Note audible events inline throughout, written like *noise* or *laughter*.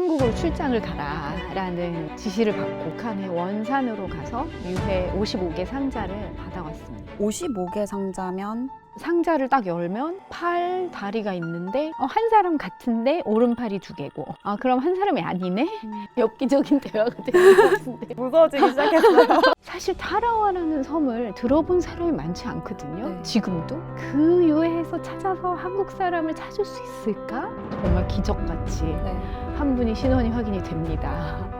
한국으로 출장을 가라라는 지시를 받고 북한의 원산으로 가서 유해 55개 상자를 받아왔습니다. 55개 상자면 상자를 딱 열면 팔, 다리가 있는데 어, 한 사람 같은데 오른팔이 두 개고 아 그럼 한 사람이 아니네? 엽기적인 대화가 되는 것 같은데 무서워지기 시작했어요. *laughs* 사실 타라와라는 섬을 들어본 사람이 많지 않거든요. 네. 지금도 그 유해에서 찾아서 한국 사람을 찾을 수 있을까? 정말 기적같이 네. 한 분이 신원이 확인이 됩니다.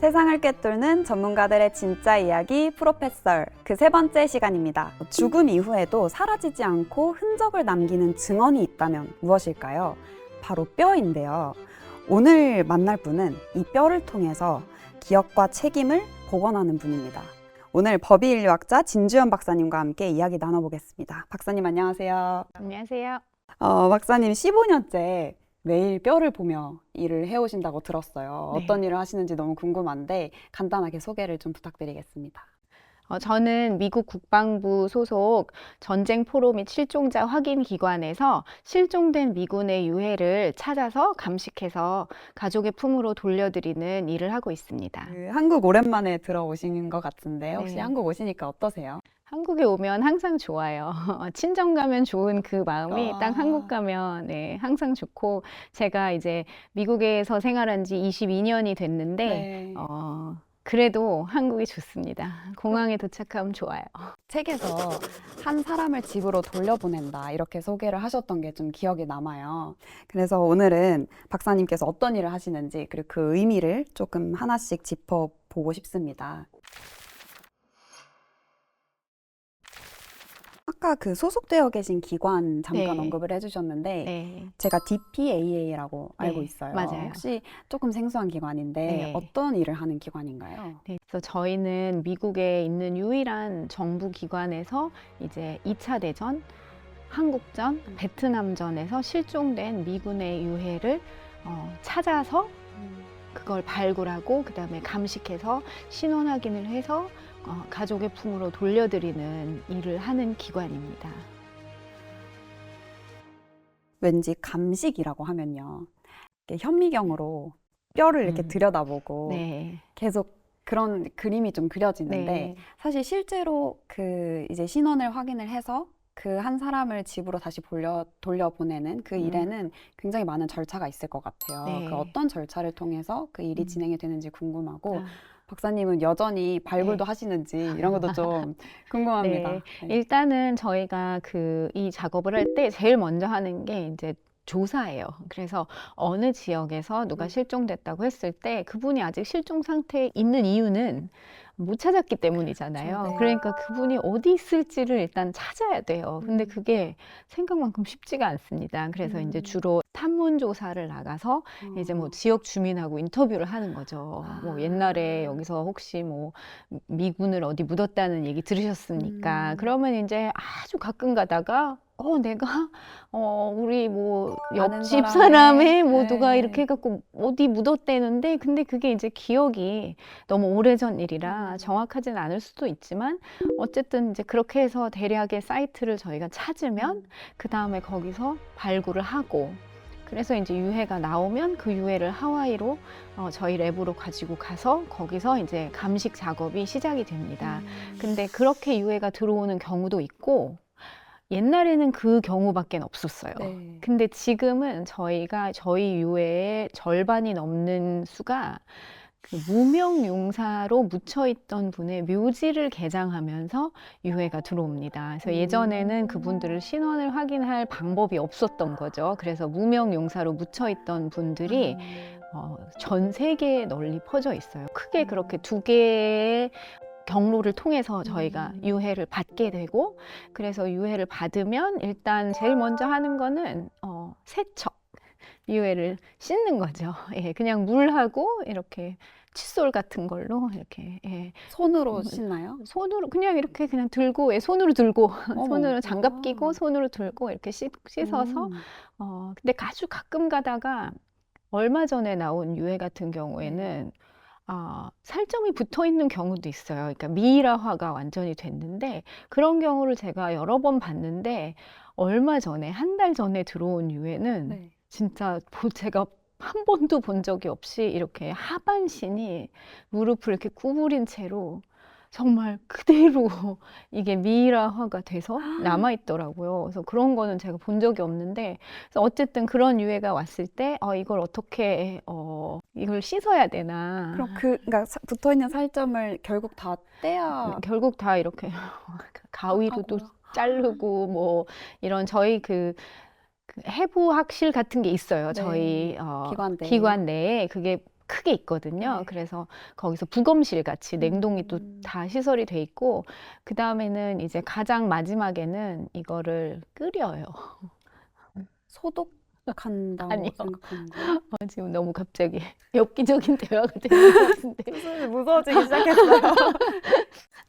세상을 꿰뚫는 전문가들의 진짜 이야기 프로페서 그 세 번째 시간입니다. 죽음 이후에도 사라지지 않고 흔적을 남기는 증언이 있다면 무엇일까요? 바로 뼈인데요. 오늘 만날 분은 이 뼈를 통해서 기억과 책임을 복원하는 분입니다. 오늘 법의인류학자 진주현 박사님과 함께 이야기 나눠보겠습니다. 박사님 안녕하세요. 안녕하세요. 어, 박사님 15년째 매일 뼈를 보며 일을 해오신다고 들었어요. 네. 어떤 일을 하시는지 너무 궁금한데 간단하게 소개를 좀 부탁드리겠습니다. 어, 저는 미국 국방부 소속 전쟁 포로 및 실종자 확인 기관에서 실종된 미군의 유해를 찾아서 감식해서 가족의 품으로 돌려드리는 일을 하고 있습니다. 그 한국 오랜만에 들어오신 것 같은데 혹시 네. 한국 오시니까 어떠세요? 한국에 오면 항상 좋아요. *laughs* 친정 가면 좋은 그 마음이 아. 딱 한국 가면 네, 항상 좋고 제가 이제 미국에서 생활한 지 22년이 됐는데 네. 어, 그래도 한국이 좋습니다. 공항에 도착하면 좋아요. 책에서 한 사람을 집으로 돌려보낸다 이렇게 소개를 하셨던 게 좀 기억에 남아요. 그래서 오늘은 박사님께서 어떤 일을 하시는지 그리고 그 의미를 조금 하나씩 짚어보고 싶습니다. 아까 그 소속되어 계신 기관 잠깐 네. 언급을 해주셨는데 네. 제가 DPAA라고 알고 네, 있어요. 맞아요. 혹시 조금 생소한 기관인데 네. 어떤 일을 하는 기관인가요? 네, 그래서 저희는 미국에 있는 유일한 정부 기관에서 이제 2차 대전, 한국전, 베트남전에서 실종된 미군의 유해를 어, 찾아서 그걸 발굴하고 그다음에 감식해서 신원 확인을 해서 어, 가족의 품으로 돌려드리는 일을 하는 기관입니다. 왠지 감식이라고 하면요. 이렇게 현미경으로 뼈를 이렇게 음. 들여다보고 네. 계속 그런 그림이 좀 그려지는데 네. 사실 실제로 그 이제 신원을 확인을 해서 그 한 사람을 집으로 다시 돌려 돌려보내는 그 음. 일에는 굉장히 많은 절차가 있을 것 같아요. 네. 그 어떤 절차를 통해서 그 일이 음. 진행이 되는지 궁금하고 아. 박사님은 여전히 발굴도 네. 하시는지 이런 것도 좀 *laughs* 궁금합니다. 네. 네. 일단은 저희가 그 이 작업을 할 때 제일 먼저 하는 게 이제 조사예요. 그래서 어느 지역에서 누가 음. 실종됐다고 했을 때 그분이 아직 실종 상태에 있는 이유는 못 찾았기 때문이잖아요. 네. 그러니까 그분이 어디 있을지를 일단 찾아야 돼요. 근데 음. 그게 생각만큼 쉽지가 않습니다. 그래서 이제 음. 주로 탐문 조사를 나가서 이제 뭐 지역 주민하고 인터뷰를 하는 거죠. 뭐 아. 옛날에 여기서 혹시 뭐 미군을 어디 묻었다는 얘기 들으셨습니까? 음. 그러면 이제 아주 가끔 가다가 어 내가 *laughs* 어 우리 뭐 아는 옆집 사람의, 사람의 뭐 누가 네. 이렇게 해갖고 어디 묻었대는데 근데 그게 이제 기억이 너무 오래전 일이라 음. 정확하진 않을 수도 있지만 어쨌든 이제 그렇게 해서 대략의 사이트를 저희가 찾으면 음. 그 다음에 거기서 발굴을 하고 그래서 이제 유해가 나오면 그 유해를 하와이로 어, 저희 랩으로 가지고 가서 거기서 이제 감식 작업이 시작이 됩니다. 음. 근데 그렇게 유해가 들어오는 경우도 있고 옛날에는 그 경우밖에 없었어요. 네. 근데 지금은 저희가 저희 유해의 절반이 넘는 수가 그 무명 용사로 묻혀 있던 분의 묘지를 개장하면서 유해가 들어옵니다. 그래서 예전에는 그분들을 신원을 확인할 방법이 없었던 거죠. 그래서 무명 용사로 묻혀 있던 분들이 음. 어, 전 세계에 널리 퍼져 있어요. 크게 그렇게 두 개의 경로를 통해서 저희가 음. 유해를 받게 되고 그래서 유해를 받으면 일단 제일 먼저 하는 거는 어, 세척 유해를 씻는 거죠. *laughs* 예, 그냥 물하고 이렇게 칫솔 같은 걸로 이렇게 예, 손으로 음. 씻나요? 손으로 그냥 이렇게 그냥 들고 예, 손으로 들고. *laughs* 손으로 장갑 끼고 아. 손으로 들고 이렇게 씻, 씻어서 음. 어, 근데 아주 가끔 가다가 얼마 전에 나온 유해 같은 경우에는 아, 살점이 붙어 있는 경우도 있어요. 그러니까 미이라화가 완전히 됐는데 그런 경우를 제가 여러 번 봤는데 얼마 전에 한 달 전에 들어온 유해는 네. 진짜 보- 제가 한 번도 본 적이 없이 이렇게 하반신이 무릎을 이렇게 구부린 채로 정말 그대로 *laughs* 이게 미이라화가 돼서 남아 있더라고요. 그래서 그런 거는 제가 본 적이 없는데, 그래서 어쨌든 그런 유해가 왔을 때, 어, 이걸 어떻게, 어, 이걸 씻어야 되나. 그럼 그 그러니까 사- 붙어 있는 살점을 결국 다 떼야 결국 다 이렇게 *laughs* 가위로 또 하고. 자르고 뭐 이런 저희 그, 그 해부학실 같은 게 있어요. 네. 저희 어, 기관 내에. 기관 내에 그게 크게 있거든요. 네. 그래서 거기서 부검실 같이 냉동이 또 음. 다 시설이 돼 있고 그 다음에는 이제 가장 마지막에는 이거를 끓여요. 소독한다고 아니요. 생각하는 거예요? *laughs* 어, 지금 너무 갑자기 *laughs* 엽기적인 대화가 되는 것 같은데. *laughs* 무서워지기 시작했어요.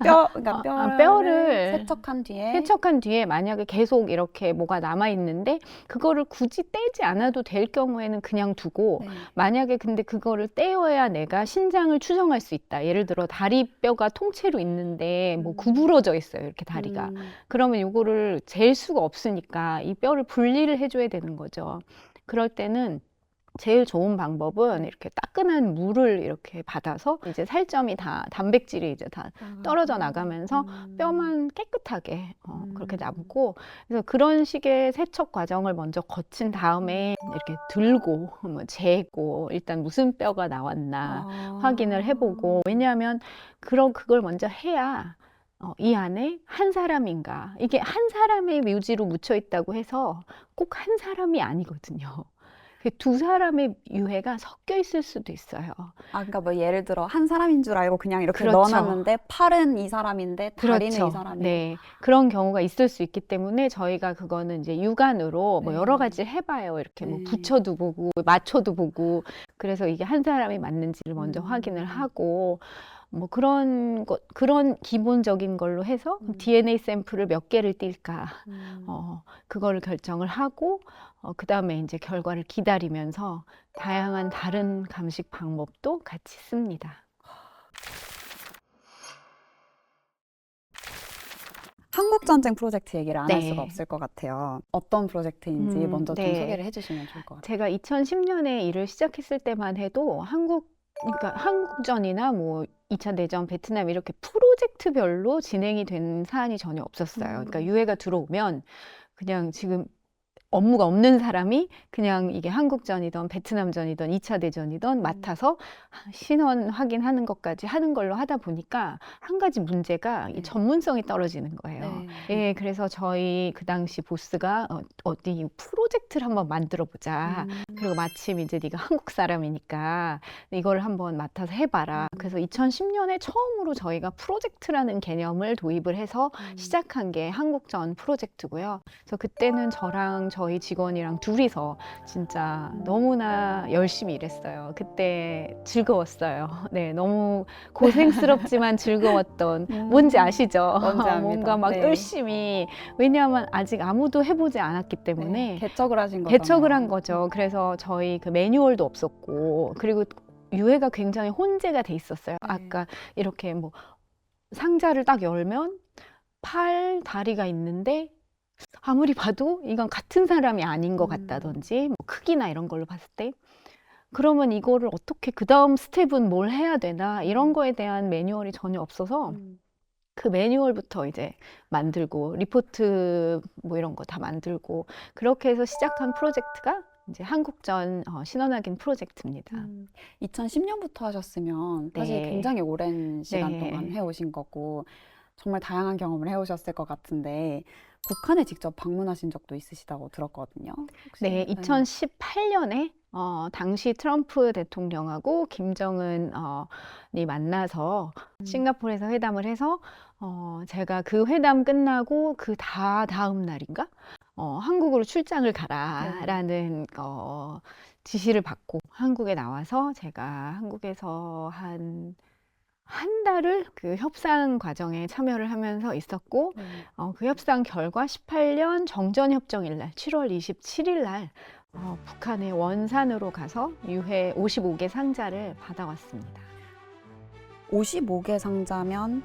뼈, 그러니까 아, 뼈를, 아, 뼈를 세척한 뒤에 세척한 뒤에 만약에 계속 이렇게 뭐가 남아 있는데 그거를 굳이 떼지 않아도 될 경우에는 그냥 두고 네. 만약에 근데 그거를 떼어야 내가 신장을 추정할 수 있다. 예를 들어 다리 뼈가 통째로 있는데 뭐 음. 구부러져 있어요. 이렇게 다리가. 음, 그러면 요거를 잴 수가 없으니까 이 뼈를 분리를 해줘야 되는 거죠. 그럴 때는 제일 좋은 방법은 이렇게 따끈한 물을 이렇게 받아서 이제 살점이 다 단백질이 이제 다 떨어져 나가면서 음. 뼈만 깨끗하게 어, 그렇게 음. 남고 그래서 그런 식의 세척 과정을 먼저 거친 다음에 이렇게 들고 뭐 재고 일단 무슨 뼈가 나왔나 아. 확인을 해보고 왜냐하면 그런 그걸 먼저 해야 어, 이 안에 한 사람인가 이게 한 사람의 묘지로 묻혀 있다고 해서 꼭 한 사람이 아니거든요. 그두 사람의 유해가 섞여 있을 수도 있어요. 아, 그러니까 뭐 예를 들어 한 사람인 줄 알고 그냥 이렇게 그렇죠. 넣어놨는데 팔은 이 사람인데 다리는 그렇죠. 이 사람이고 네. 그런 경우가 있을 수 있기 때문에 저희가 그거는 이제 육안으로 뭐 네. 여러 가지 해봐요. 이렇게 뭐 네. 붙여도 보고, 맞춰도 보고. 그래서 이게 한 사람이 맞는지를 먼저 음. 확인을 하고, 뭐 그런 것, 그런 기본적인 걸로 해서 음. DNA 샘플을 몇 개를 띨까, 음. 어, 그거를 결정을 하고, 어, 그 다음에 이제 결과를 기다리면서 다양한 다른 감식 방법도 같이 씁니다. 한국 전쟁 프로젝트 얘기를 안 할 네. 수가 없을 것 같아요. 어떤 프로젝트인지 음, 먼저 좀 네. 소개를 해주시면 좋을 것 같아요. 제가 2010년에 일을 시작했을 때만 해도 한국 그러니까 한국전이나 뭐 2차 대전, 베트남 이렇게 프로젝트별로 진행이 된 사안이 전혀 없었어요. 그러니까 음. 유해가 들어오면 그냥 지금 업무가 없는 사람이 그냥 이게 한국전이든 베트남전이든 2차 대전이든 맡아서 신원 확인하는 것까지 하는 걸로 하다 보니까 한 가지 문제가 네. 이 전문성이 떨어지는 거예요. 예, 그래서 저희 그 당시 보스가 어, 어디 프로젝트를 한번 만들어 보자. 음. 그리고 마침 이제 네가 한국 사람이니까 이걸 한번 맡아서 해봐라. 음. 그래서 2010년에 처음으로 저희가 프로젝트라는 개념을 도입을 해서 음. 시작한 게 한국전 프로젝트고요. 그래서 그때는 저랑 저희 직원이랑 둘이서 진짜 음. 너무나 열심히 일했어요. 그때 즐거웠어요. *laughs* 네, 너무 고생스럽지만 *laughs* 즐거웠던 음. 뭔지 아시죠? 뭔지. *laughs* 뭔가 막 네. 열심히 왜냐하면 아직 아무도 해보지 않았기 네, 때문에 개척을 하신 거죠. 개척을 한 거죠. 그래서 저희 그 매뉴얼도 없었고 그리고 유해가 굉장히 혼재가 돼 있었어요. 네. 아까 이렇게 뭐 상자를 딱 열면 팔 다리가 있는데 아무리 봐도 이건 같은 사람이 아닌 것 음. 같다든지 뭐 크기나 이런 걸로 봤을 때 그러면 이거를 어떻게 그 다음 스텝은 뭘 해야 되나 이런 거에 대한 매뉴얼이 전혀 없어서 음. 그 매뉴얼부터 이제 만들고 리포트 뭐 이런 거 다 만들고 그렇게 해서 시작한 프로젝트가 이제 한국전 어, 신원확인 프로젝트입니다. 음, 2010년부터 하셨으면 사실 네. 굉장히 오랜 시간 네. 동안 해오신 거고 정말 다양한 경험을 해오셨을 것 같은데 북한에 직접 방문하신 적도 있으시다고 들었거든요. 혹시? 네, 2018년에 어, 당시 트럼프 대통령하고 김정은 어, 이 만나서 음. 싱가포르에서 회담을 해서 어, 제가 그 회담 끝나고 그 다 다음 날인가 어, 한국으로 출장을 가라라는 어, 지시를 받고 한국에 나와서 제가 한국에서 한 한 달을 그 협상 과정에 참여를 하면서 있었고 네. 어, 그 협상 결과 18년 정전 협정일 날 7월 27일 날 어, 북한의 원산으로 가서 유해 55개 상자를 받아왔습니다. 55개 상자면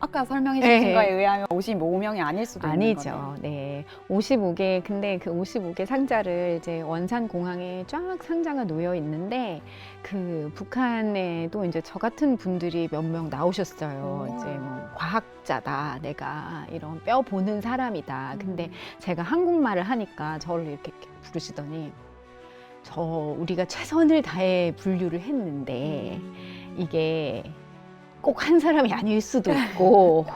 아까 설명해 네. 주신 거에 의하면 55명이 아닐 수도 있는 아니죠. 거네요. 네. 55개. 근데 그 55개 상자를 이제 원산 공항에 쫙 상자가 놓여 있는데 그 북한에도 이제 저 같은 분들이 몇 명 나오셨어요. 오. 이제 뭐 과학자다. 내가 이런 뼈 보는 사람이다. 근데 음. 제가 한국말을 하니까 저를 이렇게, 이렇게 부르시더니 저 우리가 최선을 다해 분류를 했는데 음. 이게 꼭 한 사람이 아닐 수도 있고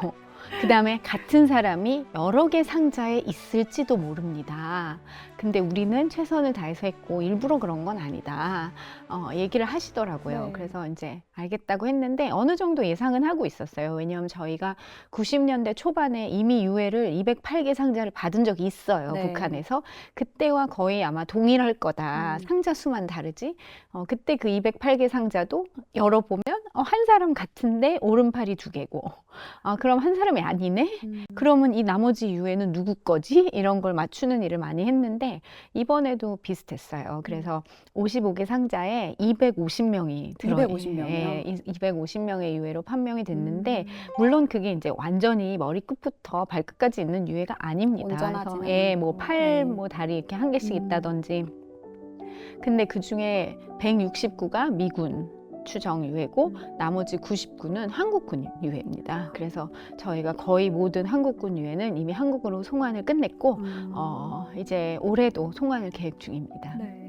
그 다음에 같은 사람이 여러 개 상자에 있을지도 모릅니다. 근데 우리는 최선을 다해서 했고 일부러 그런 건 아니다. 어, 얘기를 하시더라고요. 네. 그래서 이제 알겠다고 했는데 어느 정도 예상은 하고 있었어요. 왜냐하면 저희가 90년대 초반에 이미 유해를 208개 상자를 받은 적이 있어요. 네. 북한에서. 그때와 거의 아마 동일할 거다. 음. 상자 수만 다르지. 어, 그때 그 208개 상자도 열어보면 어, 한 사람 같은데 오른팔이 두 개고. 아, 그럼 한 사람이 아니네? 음. 그러면 이 나머지 유해는 누구 거지? 이런 걸 맞추는 일을 많이 했는데 이번에도 비슷했어요. 그래서 55개 상자에 250명이 들어 250 명이요? 예, 250명의 유해로 판명이 됐는데 음. 물론 그게 이제 완전히 머리 끝부터 발끝까지 있는 유해가 아닙니다. 그래서 예. 뭐 팔, 네. 뭐 다리 이렇게 한 개씩 음. 있다든지. 근데 그 중에 169가 미군 추정 유해고 나머지 99는 한국군 유해입니다. 그래서 저희가 거의 모든 한국군 유해는 이미 한국으로 송환을 끝냈고 음. 어, 이제 올해도 송환을 계획 중입니다. 네.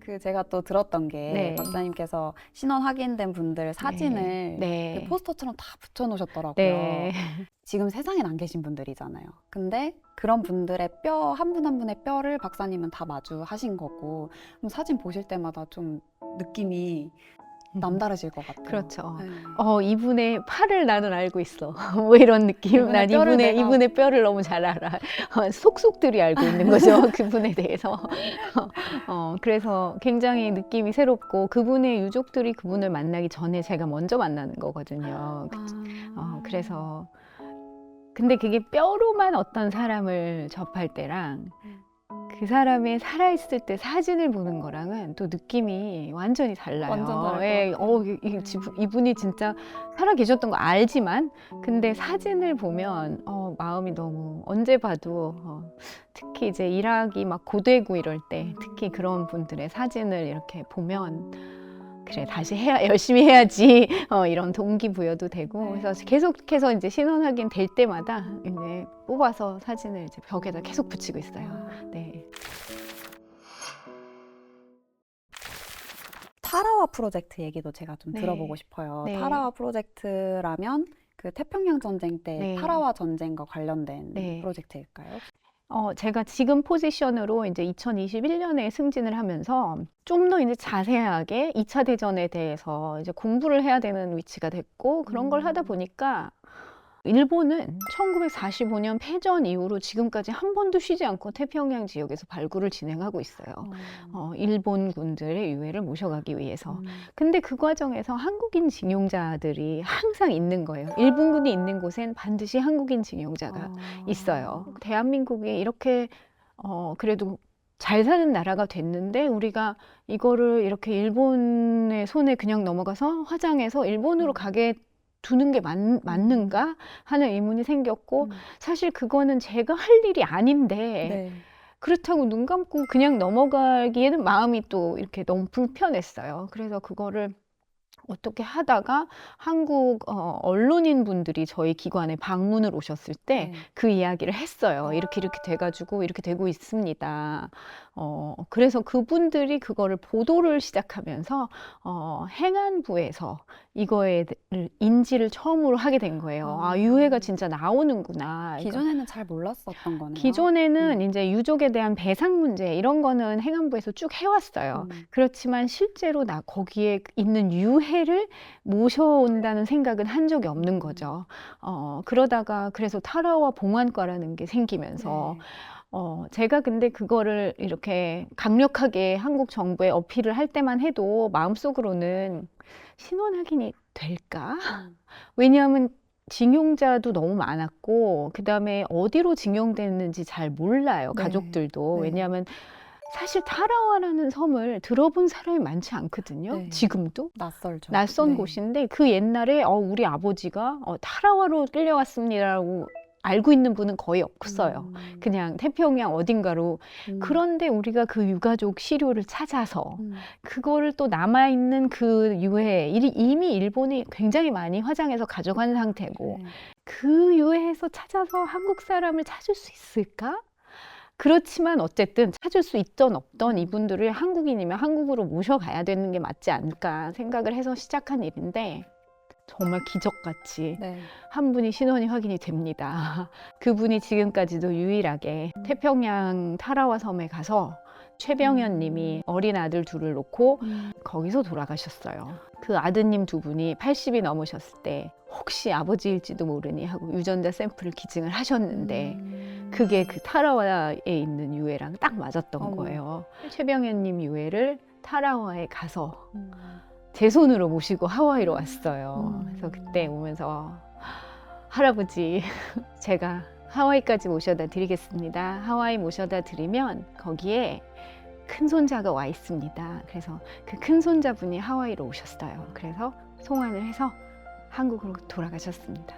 그 제가 또 들었던 게 네. 박사님께서 신원 확인된 분들 사진을 네. 그 포스터처럼 다 붙여놓으셨더라고요. 네. *laughs* 지금 세상엔 안 계신 분들이잖아요. 근데 그런 분들의 뼈, 한 분 한 분의 뼈를 박사님은 다 마주하신 거고, 그럼 사진 보실 때마다 좀 느낌이 남다르실 것 같아요. 그렇죠. 네. 어, 이분의 팔을 나는 알고 있어. *laughs* 뭐 이런 느낌. 난 이분의, 내가- 이분의 뼈를 너무 잘 알아. *laughs* 어, 속속들이 알고 있는 거죠. *laughs* 그분에 대해서. 어, 그래서 굉장히 느낌이 새롭고 그분의 유족들이 그분을 만나기 전에 제가 먼저 만나는 거거든요. 그- 아. 어, 그래서 근데 그게 뼈로만 어떤 사람을 접할 때랑 그 사람의 살아있을 때 사진을 보는 거랑은 또 느낌이 완전히 달라요. 완전 다를 것 예, 같아요. 어, 이, 이 집- 이분이 진짜 살아 계셨던 거 알지만 근데 사진을 보면 어, 마음이 너무 언제 봐도 어, 특히 이제 일하기 막 고되고 이럴 때 특히 그런 분들의 사진을 이렇게 보면 그래 다시 해야 *laughs* 열심히 해야지 어, 이런 동기부여도 되고 네. 그래서 계속해서 이제 신원 확인 될 때마다 이제 뽑아서 사진을 이제 벽에다 계속 붙이고 있어요. 아. 네. 타라와 프로젝트 얘기도 제가 좀 네. 들어보고 싶어요. 네. 타라와 프로젝트라면 그 태평양 전쟁 때 네. 타라와 전쟁과 관련된 네. 프로젝트일까요? 어, 제가 지금 포지션으로 이제 2021년에 승진을 하면서 좀 더 이제 자세하게 2차 대전에 대해서 이제 공부를 해야 되는 위치가 됐고 그런 걸 하다 음. 보니까 일본은 1945년 패전 이후로 지금까지 한 번도 쉬지 않고 태평양 지역에서 발굴을 진행하고 있어요. 어, 일본 군들의 유해를 모셔가기 위해서. 음. 근데 그 과정에서 한국인 징용자들이 항상 있는 거예요. 일본군이 있는 곳엔 반드시 한국인 징용자가 아. 있어요. 대한민국이 이렇게 어 그래도 잘 사는 나라가 됐는데 우리가 이거를 이렇게 일본의 손에 그냥 넘어가서 화장해서 일본으로 음. 가게 두는 게 맞, 맞는가 하는 의문이 생겼고 음. 사실 그거는 제가 할 일이 아닌데 네. 그렇다고 눈 감고 그냥 넘어가기에는 마음이 또 이렇게 너무 불편했어요. 그래서 그거를 어떻게 하다가 한국 어, 언론인 분들이 저희 기관에 방문을 오셨을 때 네. 그 이야기를 했어요. 이렇게 이렇게 돼가지고 이렇게 되고 있습니다. 어, 그래서 그분들이 그거를 보도를 시작하면서 어, 행안부에서 이거에 대- 인지를 처음으로 하게 된 거예요. 아, 아. 유해가 진짜 나오는구나. 이거. 기존에는 잘 몰랐었던 거네요. 기존에는 이제 유족에 대한 배상 문제 이런 거는 행안부에서 쭉 해왔어요. 음. 그렇지만 실제로 나 거기에 있는 유해 를 모셔온다는 생각은 한 적이 없는 거죠. 어, 그러다가 그래서 타라와 봉안과라는 게 생기면서 네. 어, 제가 근데 그거를 이렇게 강력하게 한국 정부에 어필을 할 때만 해도 마음속으로는 신원 확인이 될까? 음. 왜냐하면 징용자도 너무 많았고 그다음에 어디로 징용됐는지 잘 몰라요 네. 가족들도 네. 왜냐하면 사실 타라와라는 섬을 들어본 사람이 많지 않거든요. 네. 지금도. 낯설죠. 낯선 네. 곳인데 그 옛날에 어, 우리 아버지가 어, 타라와로 끌려왔습니다라고 알고 있는 분은 거의 없어요. 음. 그냥 태평양 어딘가로. 음. 그런데 우리가 그 유가족 시료를 찾아서 음. 그거를 또 남아있는 그 유해, 이- 이미 일본이 굉장히 많이 화장해서 가져간 상태고 네. 그 유해에서 찾아서 한국 사람을 찾을 수 있을까? 그렇지만 어쨌든 찾을 수 있던 없던 이분들을 한국인이면 한국으로 모셔가야 되는 게 맞지 않을까 생각을 해서 시작한 일인데 정말 기적같이 네. 한 분이 신원이 확인이 됩니다. *laughs* 그분이 지금까지도 유일하게 태평양 타라와 섬에 가서 최병현 님이 어린 아들 둘을 놓고 음. 거기서 돌아가셨어요. 그 아드님 두 분이 80이 넘으셨을 때 혹시 아버지일지도 모르니 하고 유전자 샘플을 기증을 하셨는데 음. 그게 그 타라와에 있는 유해랑 딱 맞았던 어머. 거예요. 최병현님 유해를 타라와에 가서 음. 제 손으로 모시고 하와이로 왔어요. 음. 그래서 그때 오면서 할아버지 *laughs* 제가 하와이까지 모셔다 드리겠습니다. 하와이 모셔다 드리면 거기에 큰 손자가 와 있습니다. 그래서 그 큰 손자분이 하와이로 오셨어요. 그래서 송환을 해서 한국으로 돌아가셨습니다.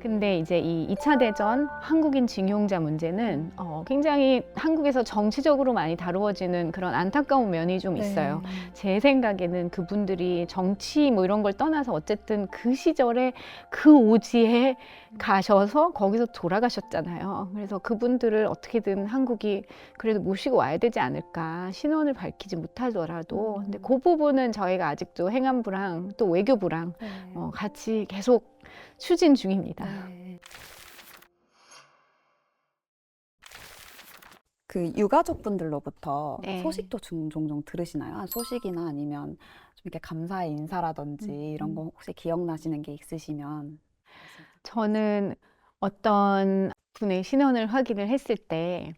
근데 이제 이 2차 대전 한국인 징용자 문제는 어, 굉장히 한국에서 정치적으로 많이 다루어지는 그런 안타까운 면이 좀 있어요. 네. 제 생각에는 그분들이 정치 뭐 이런 걸 떠나서 어쨌든 그 시절에 그 오지에 가셔서 거기서 돌아가셨잖아요. 그래서 그분들을 어떻게든 한국이 그래도 모시고 와야 되지 않을까. 신원을 밝히지 못하더라도. 근데 그 부분은 저희가 아직도 행안부랑 또 외교부랑 네. 어, 같이 계속 추진 중입니다. 네. 그 유가족 분들로부터 네. 소식도 종- 종종 들으시나요? 아, 소식이나 아니면 좀 이렇게 감사의 인사라든지 음, 이런 거 혹시 기억나시는 게 있으시면 저는 어떤 분의 신원을 확인을 했을 때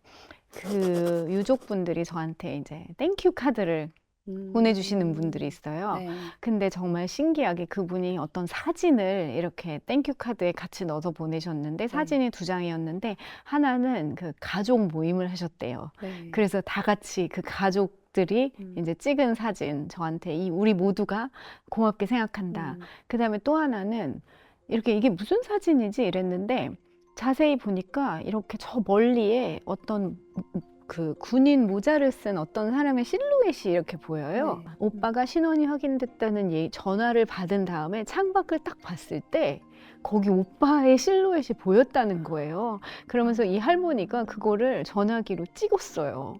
그 유족분들이 저한테 이제 땡큐 카드를 음. 보내주시는 분들이 있어요. 네. 근데 정말 신기하게 그분이 어떤 사진을 이렇게 땡큐 카드에 같이 넣어서 보내셨는데 사진이 두 장이었는데 하나는 그 가족 모임을 하셨대요. 네. 그래서 다 같이 그 가족 들이 음. 이제 찍은 사진 저한테 이 우리 모두가 고맙게 생각한다. 음. 그다음에 또 하나는 이렇게 이게 무슨 사진이지 이랬는데 자세히 보니까 이렇게 저 멀리에 어떤 그 군인 모자를 쓴 어떤 사람의 실루엣이 이렇게 보여요. 네. 오빠가 신원이 확인됐다는 예- 전화를 받은 다음에 창밖을 딱 봤을 때 거기 오빠의 실루엣이 보였다는 거예요. 그러면서 이 할머니가 그거를 전화기로 찍었어요.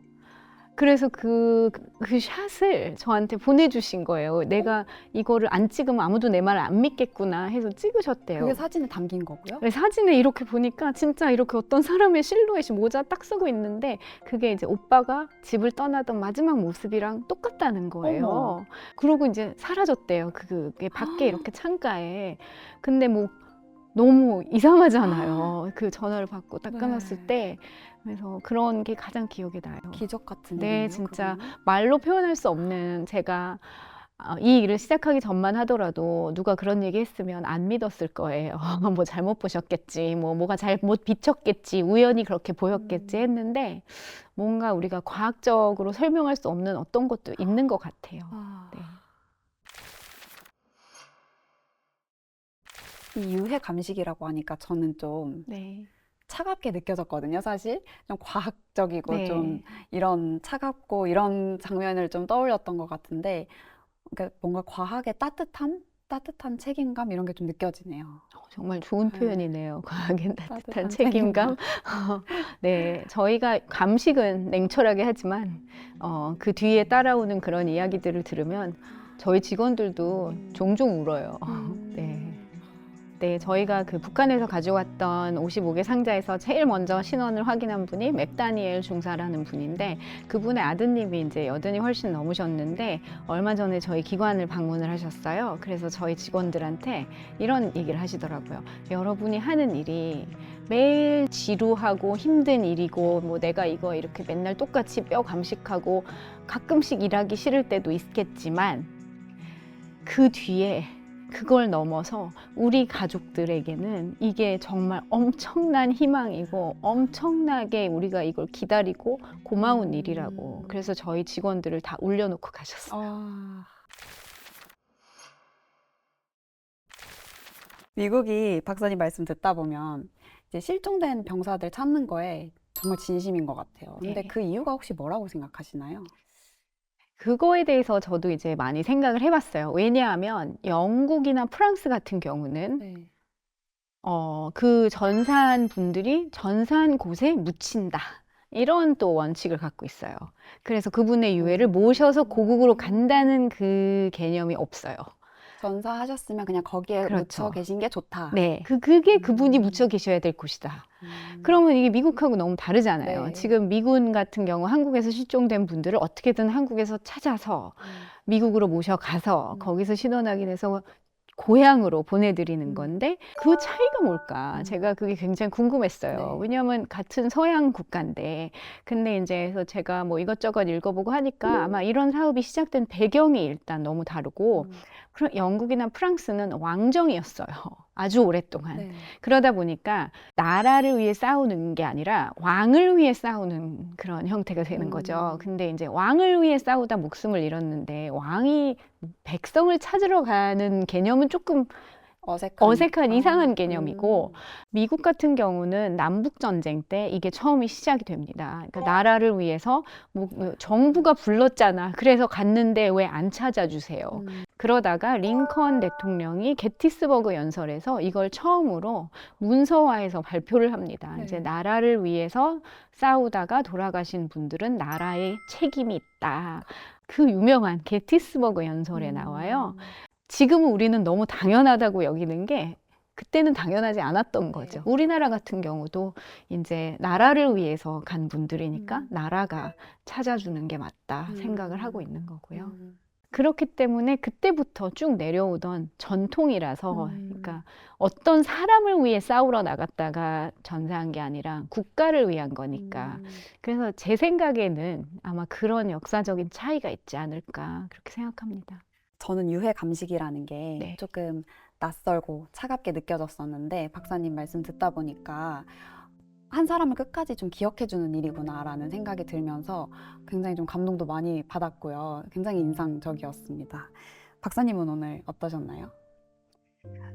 그래서 그, 그 샷을 저한테 보내주신 거예요. 내가 이거를 안 찍으면 아무도 내 말을 안 믿겠구나 해서 찍으셨대요. 그게 사진에 담긴 거고요? 네, 사진에 이렇게 보니까 진짜 이렇게 어떤 사람의 실루엣이 모자 딱 쓰고 있는데 그게 이제 오빠가 집을 떠나던 마지막 모습이랑 똑같다는 거예요. 어머. 그러고 이제 사라졌대요. 그게 밖에 이렇게 창가에. 근데 뭐 너무 이상하잖아요. 그 전화를 받고 딱 네. 끊었을 때. 그래서 그런 게 가장 기억에 나요. 기적 같은 네, 일이네요, 진짜. 그거는. 말로 표현할 수 없는 제가 어, 이 일을 시작하기 전만 하더라도 누가 그런 얘기 했으면 안 믿었을 거예요. *laughs* 뭐 잘못 보셨겠지, 뭐 뭐가 잘못 비쳤겠지, 우연히 그렇게 보였겠지 음. 했는데 뭔가 우리가 과학적으로 설명할 수 없는 어떤 것도 있는 것 같아요. 아, 네. 이 유해 감식이라고 하니까 저는 좀 네. 차갑게 느껴졌거든요, 사실. 좀 과학적이고 네. 좀 이런 차갑고 이런 장면을 좀 떠올렸던 것 같은데, 그러니까 뭔가 과학의 따뜻함? 따뜻한 책임감? 이런 게 좀 느껴지네요. 어, 정말 좋은 네. 표현이네요. 과학의 따뜻한 따뜻한 책임감. *laughs* 네, 저희가 감식은 냉철하게 하지만 어, 그 뒤에 따라오는 그런 이야기들을 들으면 저희 직원들도 종종 울어요. 네, 저희가 그 북한에서 가져왔던 55개 상자에서 제일 먼저 신원을 확인한 분이 맥다니엘 중사라는 분인데 그분의 아드님이 이제 여든이 훨씬 넘으셨는데 얼마 전에 저희 기관을 방문을 하셨어요. 그래서 저희 직원들한테 이런 얘기를 하시더라고요. 여러분이 하는 일이 매일 지루하고 힘든 일이고 뭐 내가 이거 이렇게 맨날 똑같이 뼈 감식하고 가끔씩 일하기 싫을 때도 있겠지만 그 뒤에 그걸 넘어서 우리 가족들에게는 이게 정말 엄청난 희망이고 엄청나게 우리가 이걸 기다리고 고마운 일이라고. 그래서 저희 직원들을 다 올려놓고 가셨어요. 아. 미국이 박사님 말씀 듣다 보면 이제 실종된 병사들 찾는 거에 정말 진심인 것 같아요. 근데 네. 그 이유가 혹시 뭐라고 생각하시나요? 그거에 대해서 저도 이제 많이 생각을 해봤어요. 왜냐하면 영국이나 프랑스 같은 경우는 네. 어, 그 전사한 분들이 전사한 곳에 묻힌다. 이런 또 원칙을 갖고 있어요. 그래서 그분의 유해를 모셔서 고국으로 간다는 그 개념이 없어요. 전사하셨으면 그냥 거기에 그렇죠. 묻혀 계신 게 좋다. 네. 그, 그게 그분이 음. 묻혀 계셔야 될 곳이다. 음. 그러면 이게 미국하고 너무 다르잖아요. 네. 지금 미군 같은 경우 한국에서 실종된 분들을 어떻게든 한국에서 찾아서 음. 미국으로 모셔가서 음. 거기서 신원 확인해서 고향으로 보내드리는 음. 건데 그 차이가 뭘까? 음. 제가 그게 굉장히 궁금했어요. 네. 왜냐하면 같은 서양 국가인데 근데 이제 그래서 제가 뭐 이것저것 읽어보고 하니까 아마 이런 사업이 시작된 배경이 일단 너무 다르고 음. 영국이나 프랑스는 왕정이었어요. 아주 오랫동안. 네. 그러다 보니까 나라를 위해 싸우는 게 아니라 왕을 위해 싸우는 그런 형태가 되는 음. 거죠. 근데 이제 왕을 위해 싸우다 목숨을 잃었는데 왕이 백성을 찾으러 가는 개념은 조금 어색한, 어색한 아, 이상한 개념이고 음. 미국 같은 경우는 남북 전쟁 때 이게 처음이 시작이 됩니다. 그러니까 나라를 위해서 뭐 정부가 불렀잖아. 그래서 갔는데 왜 안 찾아주세요? 음. 그러다가 링컨 대통령이 게티스버그 연설에서 이걸 처음으로 문서화해서 발표를 합니다. 네. 이제 나라를 위해서 싸우다가 돌아가신 분들은 나라의 책임이 있다. 그 유명한 게티스버그 연설에 나와요. 음. 지금은 우리는 너무 당연하다고 여기는 게 그때는 당연하지 않았던 거죠. 네. 우리나라 같은 경우도 이제 나라를 위해서 간 분들이니까 음. 나라가 찾아주는 게 맞다 음. 생각을 하고 있는 거고요. 음. 그렇기 때문에 그때부터 쭉 내려오던 전통이라서 음. 그러니까 어떤 사람을 위해 싸우러 나갔다가 전사한 게 아니라 국가를 위한 거니까 음. 그래서 제 생각에는 아마 그런 역사적인 차이가 있지 않을까 그렇게 생각합니다. 저는 유해 감식이라는 게 네. 조금 낯설고 차갑게 느껴졌었는데 박사님 말씀 듣다 보니까 한 사람을 끝까지 좀 기억해주는 일이구나라는 생각이 들면서 굉장히 좀 감동도 많이 받았고요. 굉장히 인상적이었습니다. 박사님은 오늘 어떠셨나요?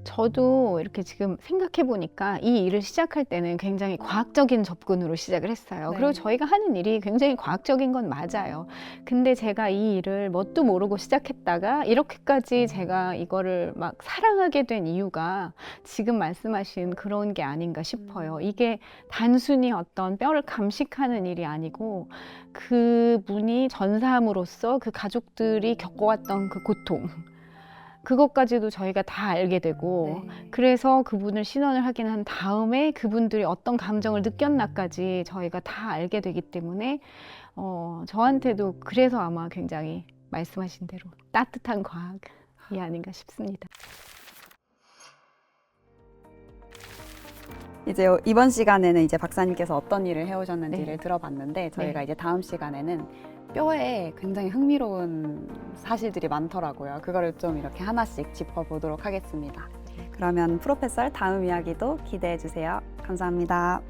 저도 이렇게 지금 생각해 보니까 이 일을 시작할 때는 굉장히 과학적인 접근으로 시작을 했어요. 네. 그리고 저희가 하는 일이 굉장히 과학적인 건 맞아요. 근데 제가 이 일을 뭣도 모르고 시작했다가 이렇게까지 제가 이거를 막 사랑하게 된 이유가 지금 말씀하신 그런 게 아닌가 싶어요. 음. 이게 단순히 어떤 뼈를 감식하는 일이 아니고 그분이 전사함으로써 그 가족들이 겪어왔던 그 고통. 그것까지도 저희가 다 알게 되고 네. 그래서 그분을 신원을 확인한 다음에 그분들이 어떤 감정을 느꼈나까지 저희가 다 알게 되기 때문에 어, 저한테도 그래서 아마 굉장히 말씀하신 대로 따뜻한 과학이 아닌가 싶습니다. 이제 이번 시간에는 이제 박사님께서 어떤 일을 해오셨는지를 네. 들어봤는데 저희가 네. 이제 다음 시간에는 뼈에 굉장히 흥미로운 사실들이 많더라고요. 그거를 좀 이렇게 하나씩 짚어보도록 하겠습니다. 그러면 프로페서 다음 이야기도 기대해 주세요. 감사합니다.